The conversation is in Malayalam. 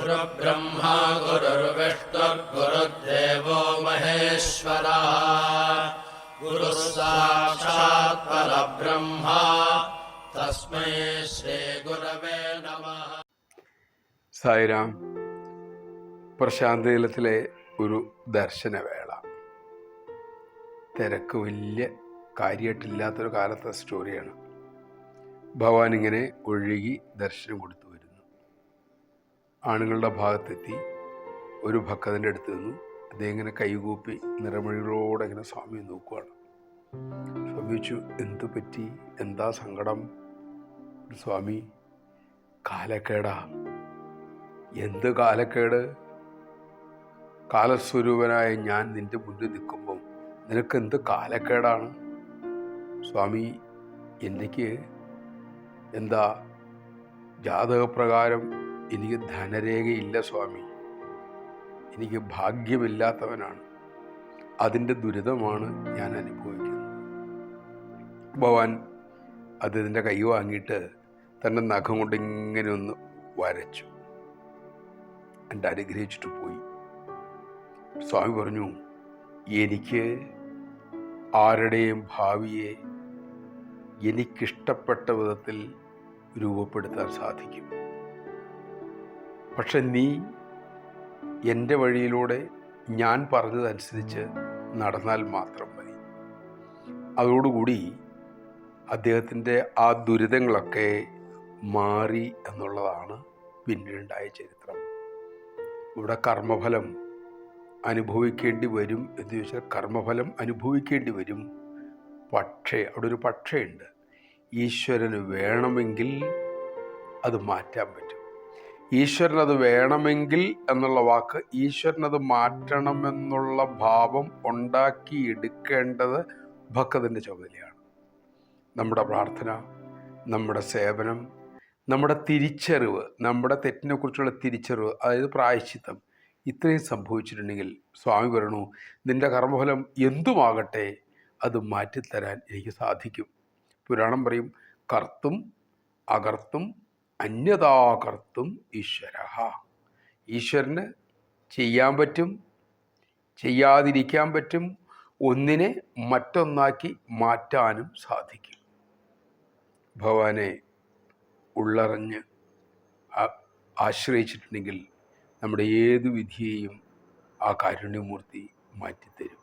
गुरुर्ब्रह्मा गुरुर्विष्णुर्गुरुर्देवो महेश्वरः गुरुः साक्षात् परब्रह्मा तस्मै श्रीगुरवे नमः സായിരാം പ്രശാന്തീലത്തിലെ ഒരു ദർശനവേള തിരക്ക് വലിയ കാര്യമായിട്ടില്ലാത്തൊരു കാലത്തെ സ്റ്റോറിയാണ് ഭഗവാൻ ഇങ്ങനെ ഒഴുകി ദർശനം കൊടുത്തു വരുന്നു ആണുങ്ങളുടെ ഭാഗത്തെത്തി. ഒരു ഭക്തന്റെ അടുത്ത് നിന്നു. അദ്ദേഹം ഇങ്ങനെ കൈകൂപ്പി നിറമൊഴികളോടെ ഇങ്ങനെ സ്വാമിയെ നോക്കുവാണ്. സ്വാമി വെച്ചു എന്തു പറ്റി? എന്താ സങ്കടം? സ്വാമി കാലക്കേടാ. എന്ത് കാലക്കേട്? കാലസ്വരൂപനായ ഞാൻ നിന്റെ മുന്നിൽ നിൽക്കുമ്പം നിനക്ക് എന്ത് കാലക്കേടാണ്? സ്വാമി എനിക്ക് എന്താ? ജാതകപ്രകാരം എനിക്ക് ധനരേഖയില്ല സ്വാമി. എനിക്ക് ഭാഗ്യമില്ലാത്തവനാണ്. അതിന്റെ ദുരിതമാണ് ഞാൻ അനുഭവിക്കുന്നത്. ഭഗവാൻ അദ്ദേഹത്തിന്റെ കൈ വാങ്ങിയിട്ട് തന്റെ നഖം കൊണ്ട് ഇങ്ങനെ ഒന്ന് വരച്ചു. എന്റെ അനുഗ്രഹിച്ചിട്ട് പോയി. സ്വാമി പറഞ്ഞു എനിക്ക് ആരുടെയും ഭാവിയെ എനിക്കിഷ്ടപ്പെട്ട വിധത്തിൽ രൂപപ്പെടുത്താൻ സാധിക്കും. പക്ഷെ നീ എന്റെ വഴിയിലൂടെ ഞാൻ പറഞ്ഞതനുസരിച്ച് നടന്നാൽ മാത്രം മതി. അതോടുകൂടി അദ്ദേഹത്തിന്റെ ആ ദുരിതങ്ങളൊക്കെ മാറി എന്നുള്ളതാണ് പിന്നീടുണ്ടായ ചരിത്രം. ഇവിടെ കർമ്മഫലം അനുഭവിക്കേണ്ടി വരും എന്ന് ചോദിച്ചാൽ കർമ്മഫലം അനുഭവിക്കേണ്ടി വരും. പക്ഷേ അവിടെ ഒരു പക്ഷേ ഉണ്ട് ഈശ്വരന് വേണമെങ്കിൽ അത് മാറ്റാൻ പറ്റും. ഈശ്വരൻ അത് വേണമെങ്കിൽ എന്നുള്ള വാക്ക് ഈശ്വരൻ അത് മാറ്റണമെന്നുള്ള ഭാവം ഉണ്ടാക്കി എടുക്കേണ്ടത് ഭക്തന്റെ ചുമതലയാണ്. നമ്മുടെ പ്രാർത്ഥന നമ്മുടെ സേവനം നമ്മുടെ തിരിച്ചറിവ് നമ്മുടെ തെറ്റിനെക്കുറിച്ചുള്ള തിരിച്ചറിവ് അതായത് പ്രായശ്ചിത്തം ഇത്രയും സംഭവിച്ചിട്ടുണ്ടെങ്കിൽ സ്വാമി പറയണു നിന്റെ കർമ്മഫലം എന്തുമാകട്ടെ അത് മാറ്റിത്തരാൻ എനിക്ക് സാധിക്കും. പുരാണം പറയും കർത്തും അകർത്തും അന്യതാകർത്തും ഈശ്വര. ഈശ്വരന് ചെയ്യാൻ പറ്റും ചെയ്യാതിരിക്കാൻ പറ്റും ഒന്നിനെ മറ്റൊന്നാക്കി മാറ്റാനും സാധിക്കും. ഭഗവാനെ ഉള്ളറിഞ്ഞ് ആശ്രയിച്ചിട്ടുണ്ടെങ്കിൽ നമ്മുടെ ഏത് വിധിയെയും ആ കാരുണ്യമൂർത്തി മാറ്റിത്തരും.